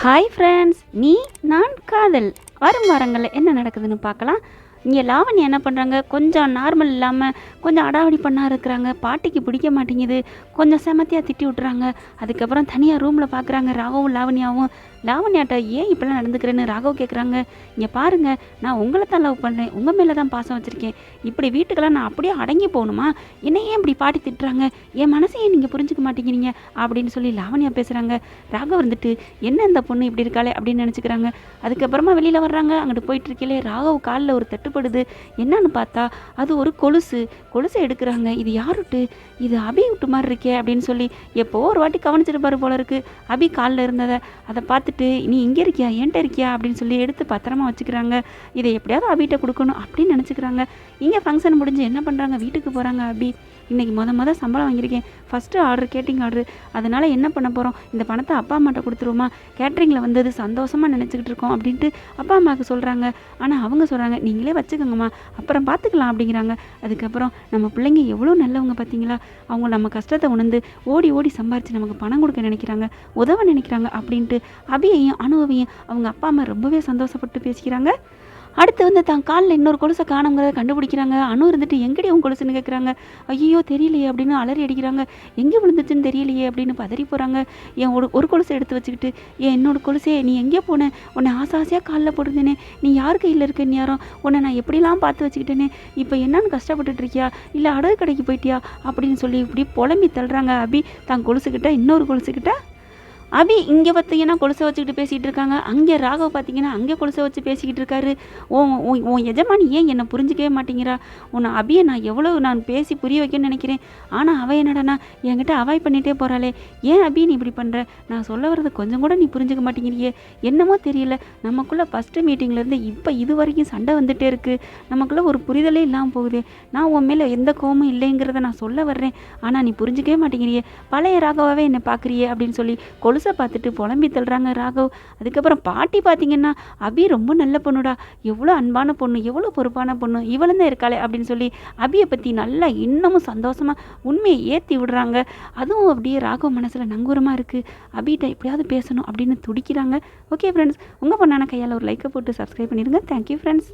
Hi friends நீ நான் காதல். வரும் வாரங்களில் என்ன நடக்குதுன்னு பார்க்கலாம். இங்கே லாவணி என்ன பண்ணுறாங்க கொஞ்சம் நார்மல் இல்லாமல் கொஞ்சம் அடாவடி பண்ணா இருக்கிறாங்க. பாட்டிக்கு பிடிக்க மாட்டேங்குது. கொஞ்சம் செமத்தியாக திட்டி விட்டுறாங்க. அதுக்கப்புறம் தனியாக ரூமில் பார்க்குறாங்க ராகவும் லாவணியாவும். லாவண்யாட்ட ஏன் இப்படிலாம் நடந்துக்கிறேன்னு ராகவ் கேட்குறாங்க இங்கே பாருங்கள் நான் உங்களை தான் லவ் பண்ணுறேன் உங்கள் மேலே தான் பாசம் வச்சுருக்கேன். இப்படி வீட்டுக்கெல்லாம் நான் அப்படியே அடங்கி போகணுமா? என்ன ஏன் இப்படி பாட்டி திட்டுறாங்க? என் மனசையே நீங்கள் புரிஞ்சுக்க மாட்டேங்கிறீங்க? அப்படின்னு சொல்லி லாவண்யா பேசுகிறாங்க ராகவ் வந்துட்டு என்ன இந்த பொண்ணு இப்படி இருக்காளே? அப்படின்னு நினச்சிக்கிறாங்க. அதுக்கப்புறமா வெளியில் வர்றாங்க. அங்கிட்டு போயிட்டு இருக்கலே ராகவ் காலில் ஒரு தட்டுப்படுது என்னன்னு பார்த்தா அது ஒரு கொலுசு. கொலுசை எடுக்கிறாங்க. இது யாருட்டு? இது அபி விட்டு மாதிரி இருக்கே அப்படின்னு சொல்லி எப்போ ஒரு வாட்டி கவனிச்சிருப்பாரு போல இருக்கு. அபி காலில் இருந்ததை அதை பார்த்துட்டு நீ இங்கே இருக்கியா? என்கிட்ட இருக்கியா? அப்படின்னு சொல்லி எடுத்து பத்திரமா வச்சுக்கிறாங்க. இதை எப்படியாவது அபிகிட்ட கொடுக்கணும் அப்படின்னு நினச்சிக்கிறாங்க. இங்கே ஃபங்க்ஷன் முடிஞ்சு என்ன பண்ணுறாங்க வீட்டுக்கு போகிறாங்க அபி. இன்றைக்கி முத மொதல் சம்பளம் வாங்கியிருக்கேன். ஃபஸ்ட்டு ஆர்டர் கேட்டிங் ஆர்டர் அதனால் என்ன பண்ண போகிறோம் இந்த பணத்தை அப்பா அம்மாட்ட கொடுத்துருவோமா? கேட்ரிங்கில் வந்தது சந்தோஷமாக நினச்சிக்கிட்டு இருக்கோம் அப்படின்ட்டு அப்பா அம்மாவுக்கு சொல்கிறாங்க ஆனால் அவங்க சொல்கிறாங்க நீங்களே வச்சுக்கோங்கம்மா. அப்புறம் பார்த்துக்கலாம் அப்படிங்கிறாங்க. அதுக்கப்புறம் நம்ம பிள்ளைங்க எவ்வளோ நல்லவங்க பார்த்தீங்களா? அவங்க நம்ம கஷ்டத்தை உணர்ந்து ஓடி ஓடி சம்பாரித்து நமக்கு பணம் கொடுக்க நினைக்கிறாங்க உதவ நினைக்கிறாங்க அப்படின்ட்டு அபியையும் அனுபவையும் அவங்க அப்பா அம்மா ரொம்பவே சந்தோஷப்பட்டு பேசிக்கிறாங்க. அடுத்து வந்து தான் காலில் இன்னொரு கொலுசை காணுங்கிறத கண்டுபிடிக்கிறாங்க. அணு இருந்துட்டு எங்கடி உன் கொலுசுன்னு கேட்குறாங்க ஐயோ தெரியலையே அப்படின்னு அலறி அடிக்கிறாங்க. எங்கே விழுந்துச்சுன்னு தெரியலையே அப்படின்னு பதறி போகிறாங்க என் ஒரு ஒரு கொலுசை எடுத்து வச்சுக்கிட்டு ஏன் என்னோட கொலுசே நீ எங்கே போன? உன்னை ஆசை ஆசையாக காலில் போட்டிருந்தேனே. நீ யார் கையில் இருக்க நேரம் உன்னை நான் எப்படிலாம் பார்த்து வச்சுக்கிட்டேனே? இப்போ என்னன்னு கஷ்டப்பட்டுட்டு இருக்கியா இல்லை அடகு கடைக்கு போயிட்டியா? அப்படின்னு சொல்லி இப்படி புலம்பி தள்ளுறாங்க அப்படி தான் கொலுசுக்கிட்ட இன்னொரு கொலுசுக்கிட்ட அபி இங்கே பார்த்தீங்கன்னா கொலுசை வச்சுக்கிட்டு பேசிகிட்டு இருக்காங்க? அங்கே ராகவ் பார்த்தீங்கன்னா அங்கே கொலுசை வச்சு பேசிக்கிட்டு இருக்காரு. ஓ உன் எஜமானி ஏன் என்னை புரிஞ்சிக்கவே மாட்டேங்கிறா? உன்னை அபியை நான் எவ்வளோ நான் பேசி புரிய வைக்கணும்னு நினைக்கிறேன். ஆனால் அவள் என்னடானா என்கிட்ட அவாய்ட் பண்ணிகிட்டே போகிறாளே ஏன் அபி நீ இப்படி பண்ணுற நான் சொல்ல வர்றது கொஞ்சம் கூட நீ புரிஞ்சுக்க மாட்டேங்கிறியே. என்னமோ தெரியல நமக்குள்ளே ஃபஸ்ட்டு மீட்டிங்லேருந்து இப்போ இது வரைக்கும் சண்டை வந்துகிட்டே இருக்குது நமக்குள்ளே ஒரு புரிதலே இல்லாமல் போகுது. நான் உன் மேலே எந்த கோவமும் இல்லைங்கிறத நான் சொல்ல வர்றேன். ஆனால் நீ புரிஞ்சிக்கவே மாட்டேங்கிறியே. பழைய ராகவாவே என்னை பார்க்குறியே அப்படின்னு சொல்லி கொலுசை பார்த்துட்டு புலம்பி தள்ளுறாங்க ராகவ். அதுக்கப்புறம் பாட்டி பார்த்தீங்கன்னா அபி ரொம்ப நல்ல பொண்ணுடா. எவ்வளோ அன்பான பொண்ணு எவ்வளோ பொறுப்பான பொண்ணு. இவளும் தான் இருக்காளே அப்படின்னு சொல்லி அபியை பற்றி நல்லா இன்னமும் சந்தோஷமாக உண்மையை ஏற்றி விடுறாங்க. அதுவும் அப்படியே ராகவ் மனசில் நங்கூரமாக இருக்குது அபிகிட்ட எப்படியாவது பேசணும் அப்படின்னு துடிக்கிறாங்க. ஓகே ஃப்ரெண்ட்ஸ் உங்கள் பொண்ணான கையால் ஒரு லைக்கை போட்டு சப்ஸ்கிரைப் பண்ணிடுங்க. Thank you friends